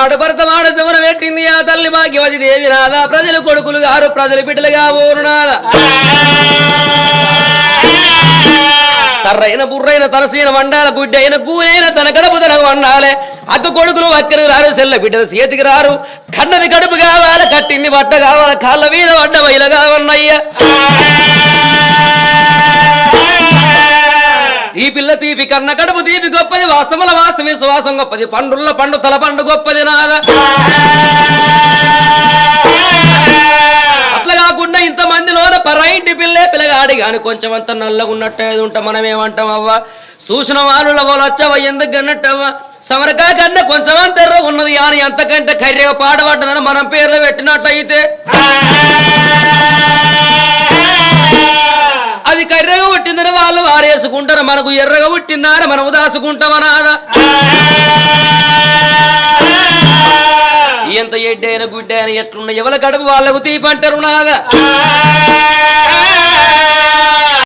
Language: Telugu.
నాడు భర్త మాట శివన పెట్టింది ఆ తల్లి భాగ్యవతి దేవి నాదా ప్రజల కొడుకులు గారు ప్రజల బిడ్డలుగా ఊరు తర్రైన బుర్రైన తలసీన వండాల గుడ్డైన కూరైన తన గడపు తన వండాలే. అక్క కొడుకులు అక్కడికి రారు సెల్ల బిడ్డలు చేతికి రారు. కన్నది కడుపు కావాలి కట్టింది బట్ట కావాలి కాళ్ళ మీద వడ్డ బయలుగా కావన్నయ్య. పిల్ల తీపి కన్న కడుపు తీపి గొప్పది వాసముల వాసమే సువాసం గొప్పది. పండుల్ల పండు తల పండు గొప్పది నాద అట్లా కాకుండా ఇంత పరాయింటి పిల్లే పిల్లగాడి గాని కొంచెం అంత నల్లగా ఉన్నట్టు ఏది ఉంటా మనం ఏమంటాం అవ్వ చూసిన వాళ్ళు వచ్చావా? ఎందుకు అన్నట్టవ్వా సమరకా కన్నా కొంచెం అంత ఉన్నది కానీ అంతకంటే కర్రెగా పాడబడ్డదని మనం పేర్లు పెట్టినట్టయితే. అది ఎర్రగా పుట్టిందని వాళ్ళు వారేసుకుంటారు. మనకు ఎర్రగా పుట్టిందని మనం దాసుకుంటామనాదా ఎంత ఎడ్డైన గుడ్డ అయిన ఎట్లున్న ఎవల కడుపు వాళ్ళకు తీపంటారు నాదా